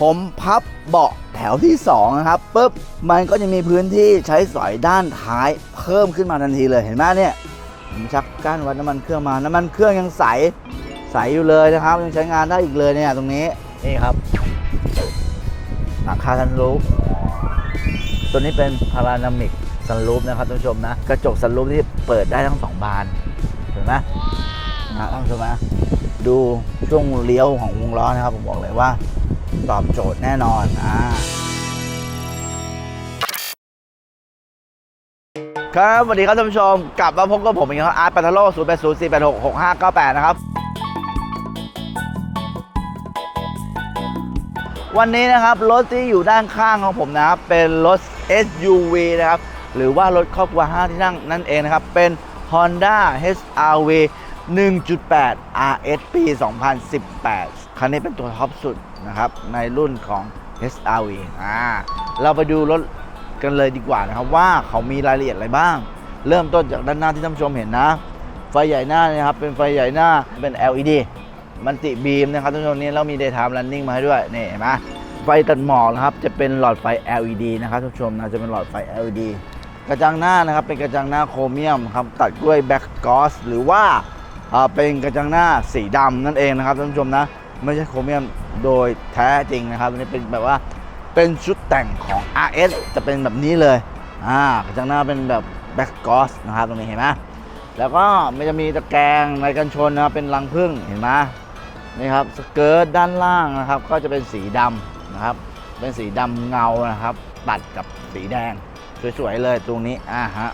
ผมพับเบาะแถวที่2นะครับปุ๊บมันก็จะมีพื้นที่ใช้สอยด้านท้ายเพิ่มขึ้นมาทันทีเลยเห็นไหมเนี่ยผมชักก้านวัดน้ำมันเครื่องมาน้ำมันเครื่องยังใสใสอยู่เลยนะครับ ยังใช้งานได้อีกเลยเนี่ยตรงนี้นี่ครับหลังคาทันรูปตัวนี้เป็นพารานามิกซันรูปนะครับท่านผู้ชมนะ กระจกซันรูปที่เปิดได้ทั้งสองบานเห็นไหมนะท่านผู้ชมนะดูช่วงเลี้ยวของวงล้อนะครับ ผมบอกเลยว่า ตอบโจทย์แน่นอนอ่าครับสวัสดีครับท่านผู้ชม กลับมาพบกับผมอีกครับอาร์ตปัทโลศูนย์แปดศูนย์สี่แปดหกหกห้าเก้าแปดนะครับ วันนี้นะครับรถที่อยู่ด้านข้างของผมนะครับ เป็นรถ SUV นะครับ หรือว่ารถครอบครัว5ที่นั่งนั่นเองนะครับ เป็น Honda HRV 1.8 RS ปี 2018 คันนี้เป็นตัวท็อปสุดนะครับในรุ่นของ HRV อ่าเราไปดูรถกันเลยดีกว่านะครับว่าเขามีรายละเอียดอะไรบ้าง เริ่มต้นจากด้านหน้าที่ท่านผู้ชมเห็นนะ ไฟใหญ่หน้านี่ยครับ เป็นไฟใหญ่หน้าเป็น LED มันติบีมนะครับท่านผู้ชมนี่เรามี daytime running มาให้ด้วยนี่เห็นไหมไฟตัดหมอกนะครับจะเป็นหลอดไฟ LED นะครับท่านผู้ชมนะจะเป็นหลอดไฟ LED กระจังหน้านะครับเป็นกระจังหน้าโครเมียมครับตัดด้วยแบ็กกอสหรือว่าอ่าเป็นกระจังหน้าสีดำนั่นเองนะครับท่านผู้ชมนะ ไม่ใช่โครเมียมโดยแท้จริงนะครับอันนี้เป็นแบบว่าเป็นชุดแต่งของ RS จะเป็นแบบนี้เลยอ่ากระจังหน้าเป็นแบบแบ็กกอสนะครับตรงนี้เห็นไหมแล้วก็มันจะมีตะแกรงในกันชนนะครับเป็นรังผึ้งเห็นไหมนี่ครับสเกิร์ตด้านล่างนะครับ ก็จะเป็นสีดำนะครับ เป็นสีดำเงานะครับ ตัดกับสีแดงสวยๆเลยตรงนี้อ่าฮะ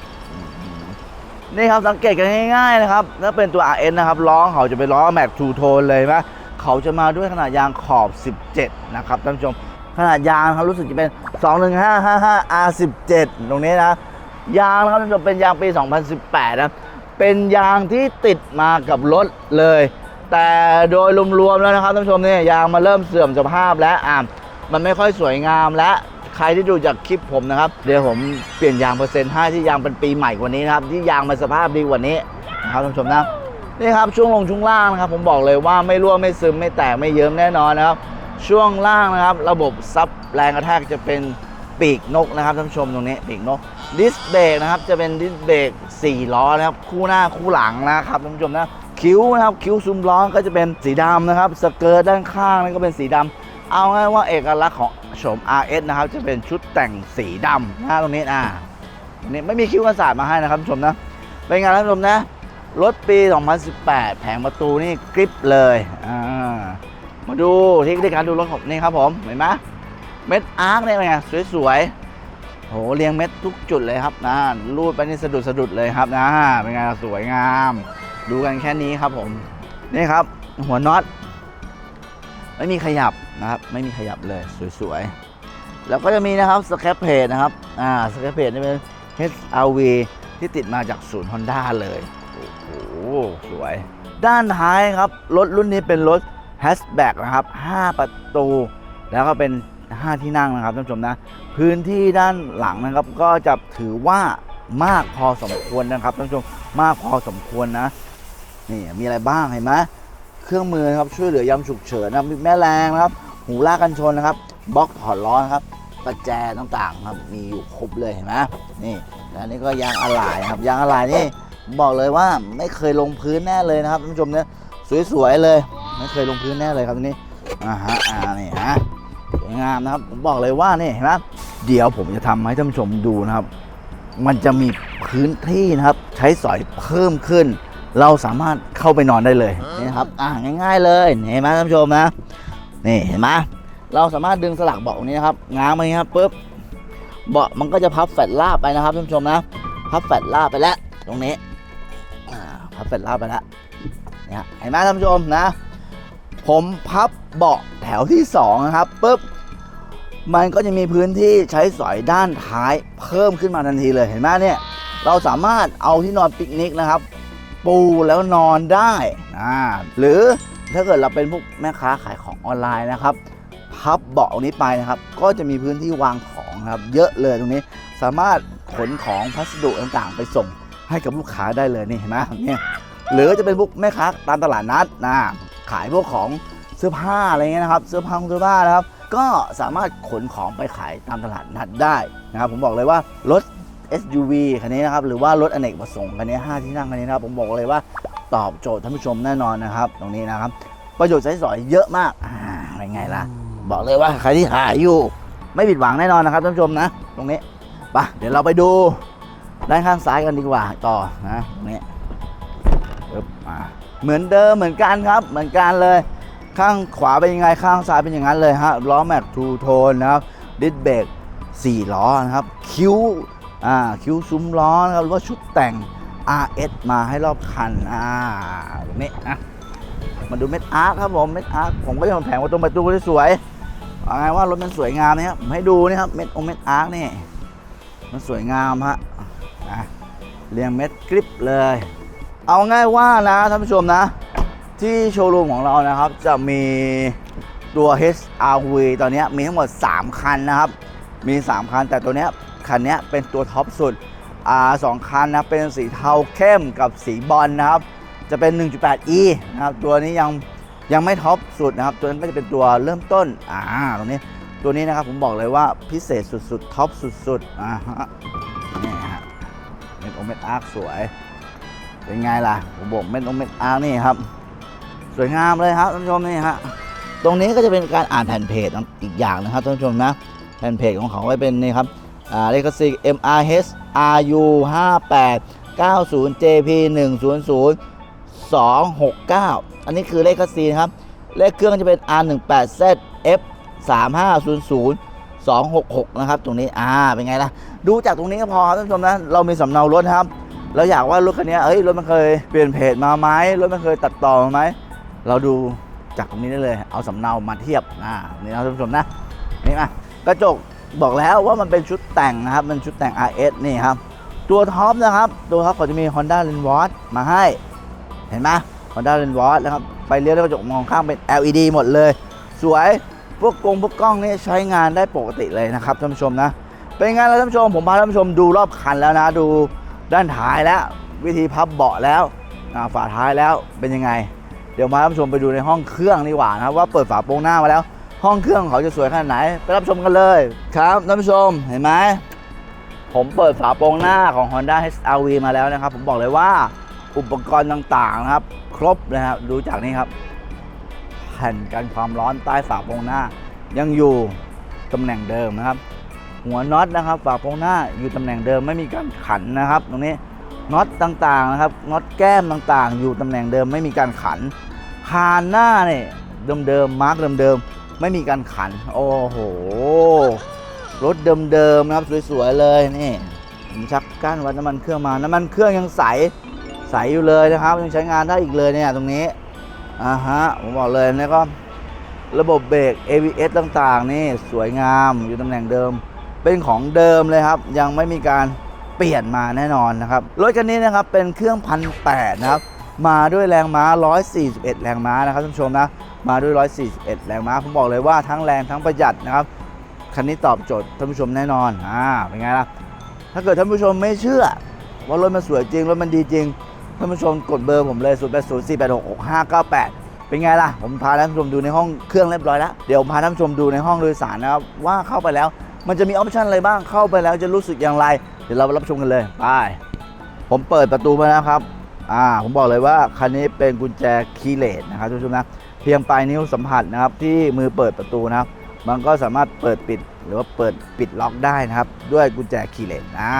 นี่ครับสังเกตกันง่ายๆนะครับถ้าเป็นตัว RN นะครับล้อเขาจะเป็นล้อแม็กทูโทนเลยไหม เขาจะมาด้วยขนาดยางขอบ 17 นะครับท่านผู้ชม ขนาดยางครับรู้สึกจะเป็น 21555 R17 ตรงนี้นะ ยางนะครับท่านผู้ชมเป็นยางปี 2018 นะ เป็นยางที่ติดมากับรถเลย แต่โดยรวมๆแล้วนะครับท่านผู้ชมเนี่ยยางมาเริ่มเสื่อมสภาพแล้วอะมันไม่ค่อยสวยงามและใครที่ดูจากคลิปผมนะครับ เดี๋ยวผมเปลี่ยนยางเปอร์เซ็นต์ให้ที่ยางเป็นปีใหม่กว่านี้นะครับ ที่ยางมันสภาพดีกว่านี้นะครับท่านผู้ชมนะ นี่ครับช่วงลงช่วงล่างนะครับ ผมบอกเลยว่าไม่รั่วไม่ซึมไม่แตกไม่เยิ้มแน่นอนนะครับ ช่วงล่างนะครับ ระบบซับแรงกระแทกจะเป็นปีกนกนะครับท่านผู้ชมตรงนี้ปีกนกดิสเบรกนะครับจะเป็นดิสเบรก4ล้อนะครับคู่หน้าคู่หลังนะครับท่านผู้ชมนะคิ้วนะครับคิ้วซุ้มล้อก็จะเป็นสีดำนะครับสเกิร์ตด้านข้างนี่ก็เป็นสีดำเอาง่ายว่าเอกลักษณ์ของโฉม RS นะครับจะเป็นชุดแต่งสีดำนะตรงนี้อ่าตรงนี้ไม่มีคิ้วกันศาสตร์มาให้นะครับท่านผู้ชมนะเป็นไงท่านผู้ชมนะ รถปี 2018 แผงประตูนี่กริปเลยามาดูเทคนิคการดูรถผมนี่ครับผมเห็นไหมเม็ดอาร์คเนี่ยเป็นไงสวยๆโหเรียงเม็ดทุกจุดเลยครับนะรูดไปนี่สะดุดสะดุดเลยครับนะเป็นไงสวยงาม ดูกันแค่นี้ครับผมนี่ครับ หัวน็อตไม่มีขยับนะครับ ไม่มีขยับเลยสวยๆ แล้วก็จะมีนะครับสแครปเพจนะครับอ่าสแครปเพจนี่เป็น HRV ที่ติดมาจากศูนย์ Honda เลย โอ้โหสวย ด้านท้ายครับ รถรุ่นนี้เป็นรถแฮชแบ็กนะครับ 5 ประตู แล้วก็เป็น 5 ที่นั่งนะครับท่านผู้ชมนะ พื้นที่ด้านหลังนะครับ ก็จะถือว่ามากพอสมควรนะครับท่านผู้ชมมากพอสมควรนะ นี่มีอะไรบ้างเห็นไหมเครื่องมือนะครับช่วยเหลือยามฉุกเฉินนะครับมีแม่แรงนะครับ หูลากกันชนนะครับบล็อกถอดล้อนะครับประแจต่างๆครับมีอยู่ครบเลยเห็นไหมนี่แล้วนี่ก็ยางอะไหล่ครับยางอะไหล่นี่ บอกเลยว่าไม่เคยลงพื้นแน่เลยนะครับท่านผู้ชมเนี่ยสวยๆเลย ไม่เคยลงพื้นแน่เลยครับทีนี้อ่าฮะอ่านี่ฮะสวยงามนะครับผมบอกเลยว่านี่เห็นไหมเดี๋ยวผมจะทำให้ท่านผู้ชมดูนะครับ มันจะมีพื้นที่นะครับ ใช้สอยเพิ่มขึ้น เราสามารถเข้าไปนอนได้เลยนี่ครับอ่าง่าย ๆ เลยเห็นไหมท่านผู้ชมนะนี่เห็นไหมเราสามารถดึงสลักเบาะนี้นะครับง้างมาอย่างนี้ครับปุ๊บเบาะมันก็จะพับแฟลตลาบไปนะครับท่านผู้ชมนะพับแฟลตลาบไปแล้วตรงนี้ พับแฟลตลาบไปแล้วเนี่ยเห็นไหมท่านผู้ชมนะ ผมพับเบาะแถวที่2นะครับปุ๊บมันก็จะมีพื้นที่ใช้สอยด้านท้ายเพิ่มขึ้นมาทันทีเลยเห็นไหมเนี่ยเราสามารถเอาที่นอนปิกนิกนะครับ ปูแล้วนอนได้อ่าหรือถ้าเกิดเราเป็นพวกแม่ค้าขายของออนไลน์นะครับ พับเบาะนี้ไปนะครับ ก็จะมีพื้นที่วางของครับ เยอะเลยตรงนี้สามารถขนของพัสดุต่างๆ ไปส่ง ให้กับลูกค้าได้เลยนี่เห็นไหมเนี่ยหรือจะเป็นพวกแม่ค้าตามตลาดนัดนะขายพวกของเสื้อผ้าอะไรเงี้ยนะครับ เสื้อผ้าเสื้อผ้านะครับ ก็สามารถขนของไปขายตามตลาดนัดได้นะครับผมบอกเลยว่ารถ SUV คันนี้นะครับหรือว่ารถอเนกประสงค์คันนี้5ที่นั่งคันนี้นะครับผมบอกเลยว่าตอบโจทย์ท่านผู้ชมแน่นอนนะครับ ตรงนี้นะครับ ประโยชน์ใช้สอยเยอะมากอ่าเป็นไงล่ะ บอกเลยว่าใครที่หาอยู่ ไม่ผิดหวังแน่นอนนะครับท่านผู้ชมนะ ตรงนี้ไปะเดี๋ยวเราไปดู ด้านข้างซ้ายกันดีกว่าต่อนะนี้ปึ๊บเหมือนเดิมเหมือนกันครับ เหมือนกันเลย ข้างขวาเป็นยังไงข้างซ้ายเป็นอย่างนั้นเลยฮะล้อแม็กทูโทนนะครับดิสเบรก4ล้อนะครับ คิ้วอ่าคิ้วซุ้มล้อนะครับหรือว่าชุดแต่ง RS มาให้รอบคันอ่าตรงนี้อะมาดูเม็ดอาร์คครับผมเม็ดอาร์คผมก็ยังแผงว่าตรงประตูที่สวยเอาไงว่ารถมันสวยงามนะครับผมให้ดูนี่ครับเม็ดองเม็ดอาร์คนี่มันสวยงามฮะอะ เรียงเม็ดกริปเลย เอาง่ายว่านะท่านผู้ชมนะ ที่โชว์รูมของเรานะครับ จะมีตัว HRV ตอนนี้มีทั้งหมด 3 คันนะครับ มี 3 คัน แต่ตัวนี้คันนี้เป็นตัวท็อปสุดอ่าสองคันนะเป็นสีเทาเข้มกับสีบอลนะครับ จะเป็น 1.8e นะครับตัวนี้ยังยังไม่ท็อปสุดนะครับ ตัวนั้นก็จะเป็นตัวเริ่มต้นอ่าตรงนี้ตัวนี้นะครับผมบอกเลยว่าพิเศษสุดๆท็อปสุดๆอ่าฮะ เม็ดโอเม็ดอาร์คสวย เป็นไงล่ะผมบอกเม็ดโอเม็ดอาร์คนี่ครับ สวยงามเลยครับท่านผู้ชมนี่ฮะตรงนี้ก็จะเป็นการอ่านแผ่นเพจอีกอย่างนะครับท่านผู้ชมนะแผ่นเพจของเขาไว้เป็นนี่ครับอ่าเลขสิ MRH RU 58 90 JP 100 269 อันนี้คือเลขสีนะครับ เลขเครื่องจะเป็น R18Z F 3500 266นะครับ ตรงนี้ อ่า เป็นไงล่ะ ดูจากตรงนี้ก็พอครับท่านผู้ชมนะเรามีสำเนารถครับ เราอยากว่ารถคันนี้เอ้ยรถมันเคยเปลี่ยนเพจมาไหมรถมันเคยตัดต่อมาไหมเราดูจากตรงนี้ได้เลย เอาสำเนามาเทียบอ่านี่นะท่านผู้ชมนะนี่มากระจกบอกแล้วว่ามันเป็นชุดแต่งนะครับ มันชุดแต่ง RS นี่ครับ ตัวท็อปนะครับ ตัวท็อปเขาจะมี Honda l e n w a t มาให้ เห็นไหม Honda l e n w a t นะครับไฟเลี้ยวและกระจกมองข้างเป็น LED หมดเลย สวยพวกกงพวกกล้องนี่ใช้งานได้ปกติเลยนะครับท่านผู้ชมนะ เป็นไงล่ะท่านผู้ชมผมพาท่านผู้ชมดูรอบคันแล้วนะ ดูด้านท้ายแล้ว วิธีพับเบาะแล้วฝาท้ายแล้วเป็นยังไง เดี๋ยวมาท่านผู้ชมไปดูในห้องเครื่องดีกว่านะครับว่าเปิดฝาโปรงหน้ามาแล้ว ห้องเครื่องเขาจะสวยขนาดไหน ไปรับชมกันเลยครับท่านผู้ชมเห็นไหมผมเปิดฝาโปรงหน้าของ Honda HR-V มาแล้วนะครับ ผมบอกเลยว่าอุปกรณ์ต่างๆนะครับ ครบนะครับดูจากนี้ครับแผ่นกันความร้อนใต้ฝาโปรงหน้า ยังอยู่ตำแหน่งเดิมนะครับ หัวน็อตนะครับฝาโปรงหน้าอยู่ตำแหน่งเดิมไม่มีการขันนะครับ ตรงนี้น็อตต่างๆนะครับน็อตแก้มต่างๆ อยู่ตำแหน่งเดิมไม่มีการขันคานหน้าเนี่ยเดิมๆมาร์กเดิมๆไม่มีการขัน โอ้โหรถเดิมๆนะครับสวยๆเลยนี่ผมชักกั้นวัดน้ำมันเครื่องมาน้ำมันเครื่องยังใสใสอยู่เลยนะครับยังใช้งานได้อีกเลยเนี่ยตรงนี้อ่าฮะผมบอกเลยนะก็ระบบเบรก ABS ต่างๆ นี่สวยงามอยู่ตำแหน่งเดิม เป็นของเดิมเลยครับ ยังไม่มีการเปลี่ยนมาแน่นอนนะครับรถคันนี้นะครับเป็นเครื่องพันแปดนะครับมาด้วยแรงม้า 141 แรงม้านะครับท่านผู้ชมนะมาด้วย 141 แรงม้าผมบอกเลยว่าทั้งแรงทั้งประหยัดนะครับคันนี้ตอบโจทย์ท่านผู้ชมแน่นอนอ่าเป็นไงล่ะถ้าเกิดท่านผู้ชมไม่เชื่อ ว่ารถมันสวยจริงรถมันดีจริงท่านผู้ชมกดเบอร์ผมเลย0 8 0 4 8 6 6 5 9 8 เป็นไงล่ะ ผมพาท่านผู้ชมดูในห้องเครื่องเรียบร้อยแล้ว เดี๋ยวผมพาท่านผู้ชมดูในห้องโดยสารนะครับว่าเข้าไปแล้ว มันจะมีออปชันอะไรบ้างเข้าไปแล้วจะรู้สึกอย่างไร เดี๋ยวเรารับชมกันเลยไปผมเปิดประตูมาแล้วครับอ่าผมบอกเลยว่าคันนี้เป็นกุญแจคีย์เลสนะครับท่านนะเพียงปลายนิ้วสัมผัสนะครับที่มือเปิดประตูนะครับ มันก็สามารถเปิดปิดหรือว่าเปิดปิดล็อกได้นะครับ ด้วยกุญแจคีย์เลสนะ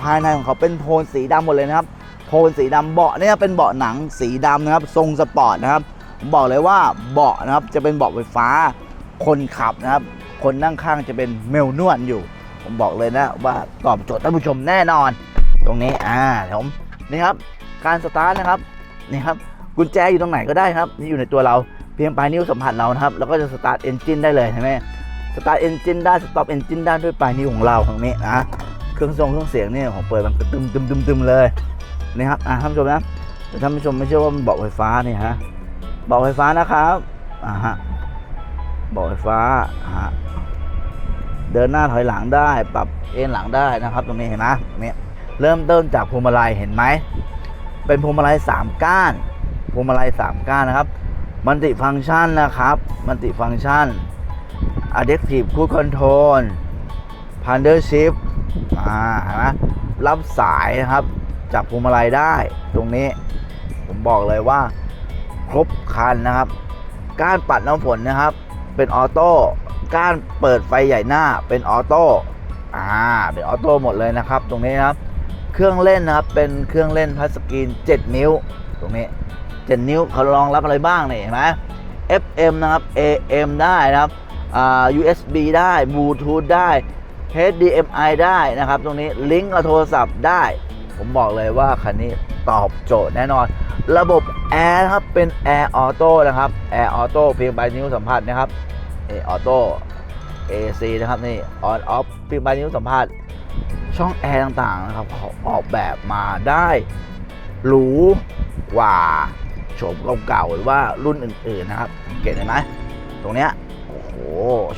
ภายในของเขาเป็นโทนสีดำหมดเลยนะครับโทนสีดำเบาะเนี่ยเป็นเบาะหนังสีดำนะครับ ทรงสปอร์ตนะครับผมบอกเลยว่าเบาะนะครับจะเป็นเบาะไฟฟ้าคนขับนะครับ คนนั่งข้างจะเป็นเมลนวลอยู่ ผมบอกเลยนะว่าตอบโจทย์ท่านผู้ชมแน่นอน ตรงนี้อ่าผมนี่ครับ การสตาร์ทนะครับนี่ครับกุญแจอยู่ตรงไหนก็ได้ครับที่อยู่ในตัวเราเพียงปลายนิ้วสัมผัสเรานะครับแล้วก็จะสตาร์ทเอนจินได้เลยใช่ไหมสตาร์ทเอนจินได้สต็อปเอนจินได้ด้วยปลายนิ้วของเราตรงนี้นะเครื่องทรงเครื่องเสียงเนี่ยของเปิดมันตึมตึมตึมตึมเลยนี่ครับอ่าท่านผู้ชมนะแต่ท่านผู้ชมไม่เชื่อว่ามันเบาะไฟฟ้านี่ฮะเบาะไฟฟ้านะครับอ่าฮะ เบาะไฟฟ้าฮะเดินหน้าถอยหลังได้ปรับเอ็นหลังได้นะครับ ตรงนี้เห็นไหมเนี่ยเริ่มต้นจากพวงมาลัยเห็นไหมเป็นพวงมาลัย3ก้านพวงมาลัย3ก้านนะครับมันติฟังก์ชันนะครับมันติฟังก์ชัน Adaptive Cruise Control Pander Shift อ่าเห็นไหมรับสายนะครับจากพวงมาลัยได้ตรงนี้ ผมบอกเลยว่า ครบคันนะครับ กานปัดน้ำฝนนะครับ เป็นออโต้ก้านเปิดไฟใหญ่หน้าเป็นออโต้อ่าเป็นออโต้หมดเลยนะครับ ตรงนี้นะครับ เครื่องเล่นนะครับเป็นเครื่องเล่นทัสกรีน 7 นิ้ว ตรงนี้ 7 นิ้วเขารองรับอะไรบ้างเนี่ยเห็นไหม FM นะครับ AM ได้นะครับ USB ได้ Bluetooth ได้ HDMI ได้นะครับ ตรงนี้ลิงก์กับโทรศัพท์ได้ ผมบอกเลยว่าคันนี้ตอบโจทย์แน่นอน ระบบแอร์ครับเป็นแอร์ออโต้นะครับแอร์ออโต้เพียงใบนิ้วสัมผัสนะครับเอออโต้ AC นะครับนี่ on off เพียงใบนิ้วสัมผัสช่องแอร์ต่างๆนะครับเขาออกแบบมาได้หรูกว่าโฉมเก่าๆหรือว่ารุ่นอื่นๆนะครับเกตเห็นไหมตรงเนี้ยโอ้โห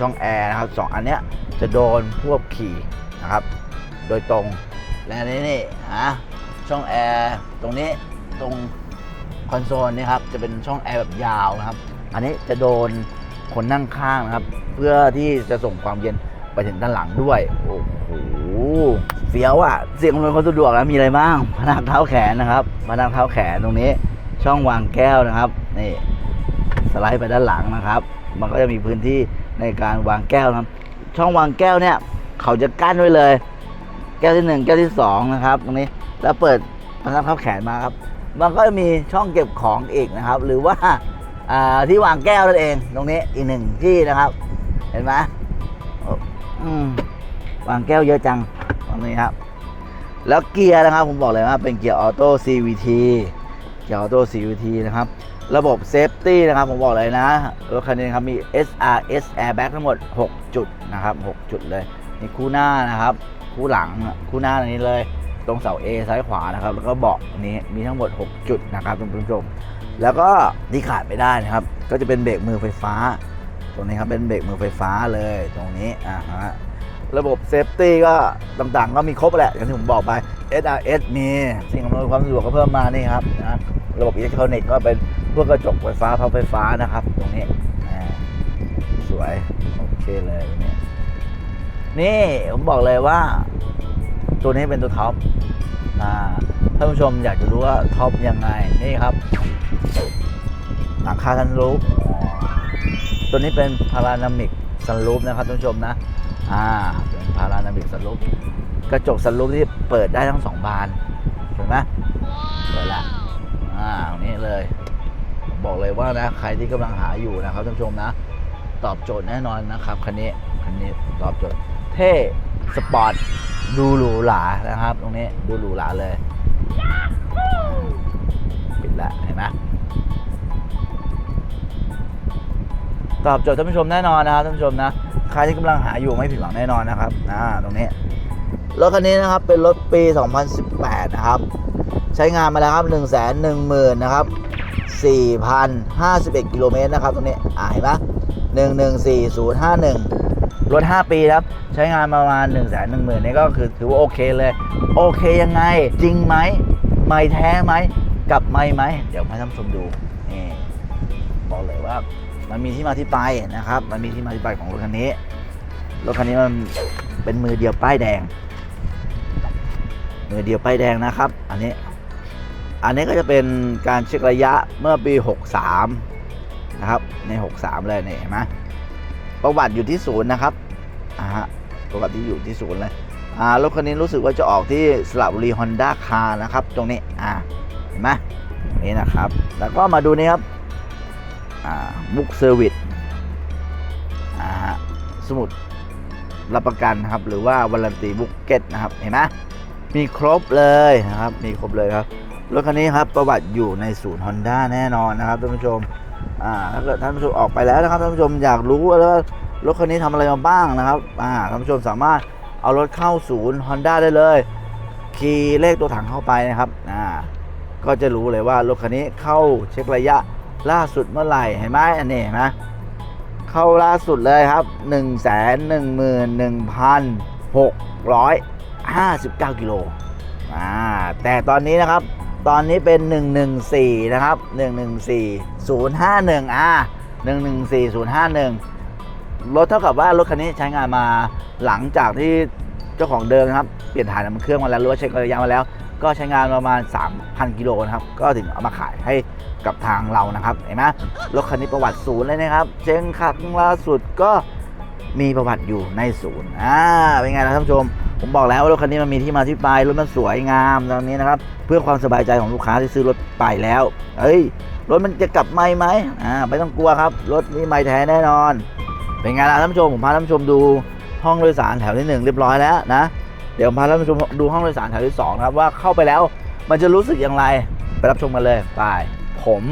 ช่องแอร์นะครับสองอันเนี้ยจะโดนพวกขี่นะครับ โดยตรง และนี่นี่ฮะช่องแอร์ตรงนี้ตรงคอนโซลนี่ครับจะเป็นช่องแอร์แบบยาวนะครับ อันนี้จะโดนคนนั่งข้างนะครับ เพื่อที่จะส่งความเย็นไปถึงด้านหลังด้วย โอ้โหเฟี้ยวอะเสียงอำนวยความสะดวกแล้วมีอะไรบ้างพนักเท้าแขนนะครับพนักเท้าแขนตรงนี้ ช่องวางแก้วนะครับนี่สไลด์ไปด้านหลังนะครับ มันก็จะมีพื้นที่ในการวางแก้วนะครับ ช่องวางแก้วเนี่ย เขาจะกั้นไว้เลย แก้วที่หนึ่งแก้วที่สองนะครับตรงนี้แล้วเปิดพนักเท้าแขนมาครับ มันก็มีช่องเก็บของอีกนะครับ หรือว่าที่วางแก้วนั่นเอง ตรงนี้อีกหนึ่งที่นะครับ เห็นไหมมวางแก้วเยอะจังตรงนี้ครับ แล้วเกียร์นะครับผมบอกเลยว่าเป็นเกียร์ออโต้ CVT เกียร์ออโต้ CVT นะครับ ระบบเซฟตี้นะครับผมบอกเลยนะรถคันนี้ครับมี SRS airbag ทั้งหมด 6 จุดนะครับ 6 จุดเลยมีคู่หน้านะครับ คู่หลังคู่หน้าอันนี้เลย ตรงเสา A ซ้ายขวานะครับ แล้วก็เบาะนี้มีทั้งหมด 6 จุดนะครับท่านผู้ชมแล้วก็ที่ขาดไม่ได้นะครับ ก็จะเป็นเบรกมือไฟฟ้า ตรงนี้ครับเป็นเบรกมือไฟฟ้าเลยตรงนี้อ่าฮะระบบเซฟตี้ก็ต่างๆ ก็มีครบแหละอย่างที่ผมบอกไป SRS มีสิ่งอำนวยความสะดวกก็เพิ่มมานี่ครับนะระบบอิเล็กทรอนิกส์ก็เป็นพวกกระจกไฟฟ้าพับไฟฟ้านะครับ ตรงนี้อ่าสวย โอเคเลยตรง นี่ผมบอกเลยว่า ตัวนี้เป็นตัวท็อปอ่าท่านผู้ชมอยากจะรู้ว่าท็อปยังไงนี่ครับหลังคาซันรูฟตัวนี้เป็นพารานามิกซันรูฟนะครับท่านผู้ชมนะอ่าเป็นพารานามิกซันรูฟกระจกซันรูฟที่เปิดได้ทั้งสองบานเห็นไหมเปิดละอ่านี้เลย บอกเลยว่านะใครที่กำลังหาอยู่นะครับท่านผู้ชมนะ ตอบโจทย์แน่นอนนะครับคันนี้คันนี้ตอบโจทย์ เท่สปอร์ตดูหรูหรานะครับ ตรงนี้ดูหรูหราเลยปิดละเห็นไหมตอบโจทย์ท่านผู้ชมแน่นอนนะครับท่านผู้ชมนะใครที่กำลังหาอยู่ไม่ผิดหวังแน่นอนนะครับอ่าตรงนี้รถคันนี้นะครับเป็นรถปี 2018 นะครับ ใช้งานมาแล้วครับ1 1 0 0 0 0นะครับ4,051กิโลเมตรนะครับตรงนี้อ่าเห็นไหม114051 รถ 5 ปีครับ ใช้งานมาประมาณ1 1 0 0 0 0นี่ก็คือถือว่าโอเคเลย โอเคยังไง จริงไหมไม่แท้ไหมกับไม่ไหม เดี๋ยวมาท่านชมดูนี่บอกเลยว่ามันมีที่มาที่ไปนะครับ มันมีที่มาที่ไปของรถคันนี้ รถคันนี้มันเป็นมือเดียวป้ายแดง มือเดียวป้ายแดงนะครับ อันนี้ อันนี้ก็จะเป็นการเช็คระยะเมื่อปี 63 นะครับ ใน 63 เลยเนี่เห็นไหม ประวัติอยู่ที่ศูนย์นะครับอ่าฮะประวัติที่อยู่ที่ศูนย์เลยอ่ารถคันนี้รู้สึกว่าจะออกที่สระบุรีฮอนด้าคาร์นะครับ ตรงนี้อ่าเห็นไหมนี่นะครับ แล้วก็มาดูนี่ครับอ่าบุ๊กเซอร์วิสอ่าสมุดรับประกันนะครับ หรือว่าวารันตีบุ๊กเก็ตนะครับเห็นไหมมีครบเลยนะครับ มีครบเลยครับรถคันนี้ครับประวัติอยู่ในศูนย์ Honda แน่นอนนะครับท่านผู้ชม อ่าถ้าเกิดท่านผู้ชมออกไปแล้วนะครับท่านผู้ชมอยากรู้ว่ารถคันนี้ทำอะไรมาบ้างนะครับอ่าท่านผู้ชมสามารถเอารถเข้าศูนย์ Honda ได้เลยคีย์เลขตัวถังเข้าไปนะครับอ่าก็จะรู้เลยว่ารถคันนี้เข้าเช็คระยะล่าสุดเมื่อไหร่เห็นไหมอันนี้เห็นไหมเข้าล่าสุดเลยครับ1 1 1 6 5 9กิโลอ่าแต่ตอนนี้นะครับ ตอนนี้เป็น 114 นะครับ 114 051อ่า114 051 รถเท่ากับว่ารถคันนี้ใช้งานมาหลังจากที่เจ้าของเดิมนะครับ เปลี่ยนถ่ายน้ำมันเครื่องมาแล้วหรือว่าเช็คระยะมาแล้ว ก็ใช้งานประมาณ 3,000 กิโลนะครับ ก็ถึงเอามาขายให้กับทางเรานะครับเห็นไหมรถคันนี้ประวัติศูนย์เลยนะครับเช็คครั้งล่าสุดก็มีประวัติอยู่ในศูนย์อ่าเป็นไงล่ะท่านผู้ชม ผมบอกแล้วว่ารถคันนี้มันมีที่มาที่ไปรถมันสวยงามตรงนี้นะครับ เพื่อความสบายใจของลูกค้าที่ซื้อรถไปแล้ว เฮ้ย รถมันจะกลับไม่ไหมอ่าไม่ต้องกลัวครับ รถนี่ไม่แท้แน่นอน เป็นไงล่ะท่านผู้ชมผมพาท่านผู้ชมดูห้องโดยสารแถวที่หนึ่งเรียบร้อยแล้วนะเดี๋ยวผมพาท่านผู้ชมดูห้องโดยสารแถวที่สองนะครับว่าเข้าไปแล้วมันจะรู้สึกอย่างไรไปรับชมกันเลยไปผม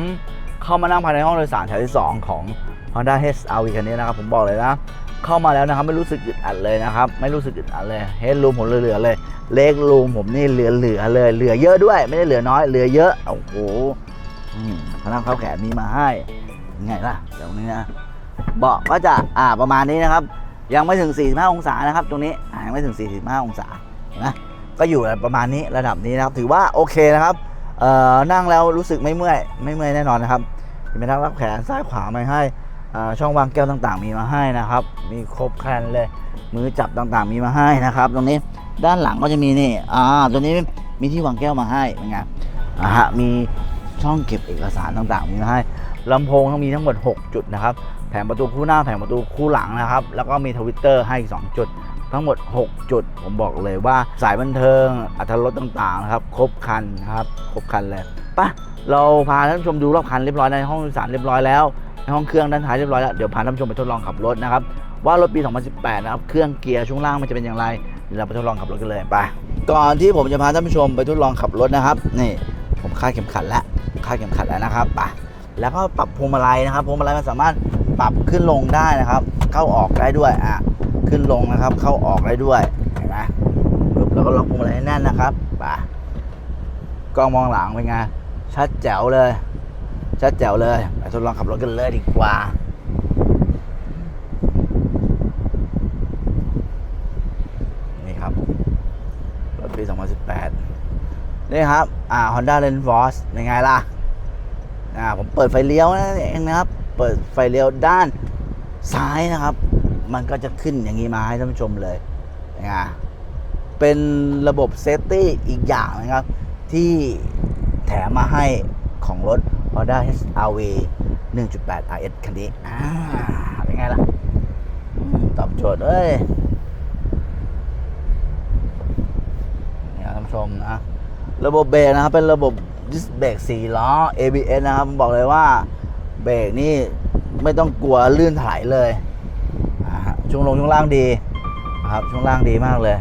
เข้ามานั่งภายในห้องโดยสารแถวที่สองของ Honda HRV คันนี้นะครับผมบอกเลยนะ เข้ามาแล้วนะครับ ไม่รู้สึกอึดอัดเลยนะครับ ไม่รู้สึกอึดอัดเลยเฮดรูมผมเหลือๆเลย เล็กรูมผมนี่เหลือๆเลยเหลือเยอะด้วย ไม่ได้เหลือน้อยเหลือเยอะโอ้โหพนักเข้าแขนมีมาให้ไงล่ะเดี๋ยวนี้นะเบาะก็จะอ่าประมาณนี้นะครับ ยังไม่ถึง 45 องศานะครับ ตรงนี้ยังไม่ถึง 45 องศาเห็นไหมก็อยู่ประมาณนี้ระดับนี้นะครับ ถือว่าโอเคนะครับเอ่อนั่งแล้วรู้สึกไม่เมื่อยไม่เมื่อยแน่นอนนะครับมีทั้งรับแขนซ้ายขวามาให้ ช่องวางแก้วต่างๆ มีมาให้นะครับ มีครบครันเลย มือจับต่างๆ มีมาให้นะครับ ตรงนี้ด้านหลังก็จะมีนี่อ่าตัวนี้มีที่วางแก้วมาให้เป็นไงอ่าฮะมีช่องเก็บเอกสารต่างๆ มีมาให้ลำโพงทั้งมีทั้งหมด 6 จุดนะครับ แผงประตูคู่หน้าแผงประตูคู่หลังนะครับ แล้วก็มีทวิตเตอร์ให้อีก2จุด ทั้งหมด 6 จุด ผมบอกเลยว่าสายบันเทิง อัตรถรสต่างๆนะครับ ครบคันนะครับ ครบคันเลยปะเราพาท่านผู้ชมดูรอบคันเรียบร้อยในห้องโดยสารเรียบร้อยแล้ว ห้องเครื่องด้านท้ายเรียบร้อยแล้ว เดี๋ยวพาท่านผู้ชมไปทดลองขับรถนะครับ ว่ารถปี 2018 นะครับ เครื่องเกียร์ช่วงล่างมันจะเป็นอย่างไรเดี๋ยวเราไปทดลองขับรถกันเลยไปก่อนที่ผมจะพาท่านผู้ชมไปทดลองขับรถนะครับนี่ผมคาดเข็มขัดแล้วคาดเข็มขัดแล้วนะครับไปแล้วก็ปรับพวงมาลัยนะครับพวงมาลัยมันสามารถปรับขึ้นลงได้นะครับ เข้าออกได้ด้วยอะขึ้นลงนะครับ เข้าออกได้ด้วยเห็นไหมแล้วก็ล็อกพวงมาลัยให้แน่นนะครับไปกล้องมองหลังเป็นไงชัดแจ๋วเลย ชัดแจ๋วเลยไปทดลองขับรถกันเลยดีกว่านี่ครับรถปี 2018 นี่ครับ อ่า Honda r a n f o r c e เป็นไงล่ะ อ่า ผมเปิดไฟเลี้ยวนั่นเองนะครับ เปิดไฟเลี้ยวด้านซ้ายนะครับ มันก็จะขึ้นอย่างนี้มาให้ท่านผู้ชมเลยนะเป็นระบบเซฟตี้อีกอย่างนะครับ ที่แถมมาให้ของรถ Honda HRV 1.8 RS คันนี้อ่าเป็นไงล่ะตอบโจทย์เอ้ยนี่ครับท่านผู้ชมนะระบบเบรกนะครับ เป็นระบบดิสเบรก4ล้อ ABS นะครับผมบอกเลยว่าเบรกนี่ไม่ต้องกลัวลื่นถลายเลยช่วงลงช่วงล่างดีนะครับช่วงล่างดีมากเลย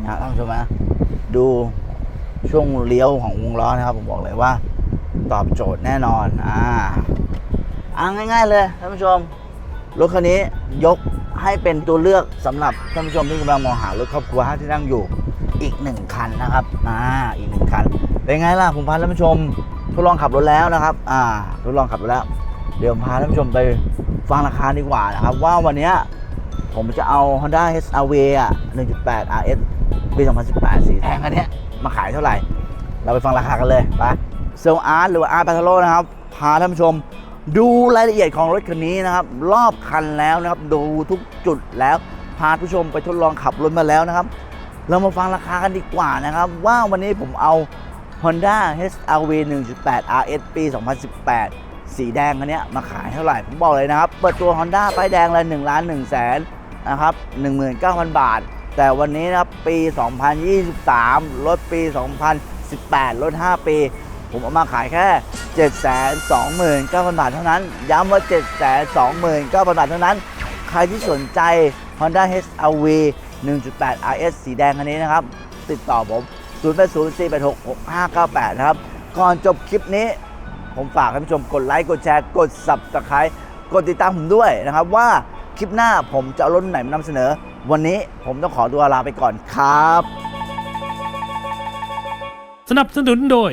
นะครับท่านผู้ชมนะดูช่วงเลี้ยวของวงล้อนะครับ ผมบอกเลยว่า ตอบโจทย์แน่นอนอ่าอ่าง่าย ๆ เลยท่านผู้ชมรถคันนี้ยกให้เป็นตัวเลือกสำหรับท่านผู้ชมที่กำลังมองหารถครอบครัวที่นั่งอยู่อีกหนึ่งคันนะครับอ่าอีกหนึ่งคันเป็นไงล่ะผมพาท่านผู้ชมทดลองขับรถแล้วนะครับอ่าทดลองขับรถแล้ว เดี๋ยวผมพาท่านผู้ชมไปฟังราคาดีกว่านะครับ ว่าวันนี้ผมจะเอา Honda HRV อะ1.8 RS ปี 2018 สีแดงคันนี้มาขายเท่าไหร่ เราไปฟังราคากันเลยไป เซลอาร์ตหรือว่าอาร์ปาทโลนะครับพาท่านผู้ชม ดูรายละเอียดของรถคันนี้นะครับรอบคันแล้วนะครับดูทุกจุดแล้วพาผู้ชมไปทดลองขับรถมาแล้วนะครับ เรามาฟังราคากันดีกว่านะครับ ว่าวันนี้ผมเอา Honda HRV 1.8 RS ปี 2018 สีแดงคันนี้มาขายเท่าไหร่ ผมบอกเลยนะครับ เปิดตัว Honda ป้ายแดงเลย1ล้าน1แสนนะครับ19,000 บาท แต่วันนี้นะครับ ปี 2023 รถปี 2018 รถ 5 ปี ผมเอามาขายแค่ 729,000 บาทเท่านั้น ย้ำว่า 729,000 บาทเท่านั้น ใครที่สนใจ Honda HRV 1.8 RS สีแดงคันนี้นะครับ ติดต่อผม 0804866598 นะครับ ก่อนจบคลิปนี้ ผมฝากให้ผู้ชมกดไลค์ กดแชร์ กด Subscribe กดติดตามผมด้วยนะครับว่าคลิปหน้าผมจะเอารถไหนมานำเสนอ วันนี้ผมต้องขอตัวลาไปก่อนครับ สนับสนุนโดย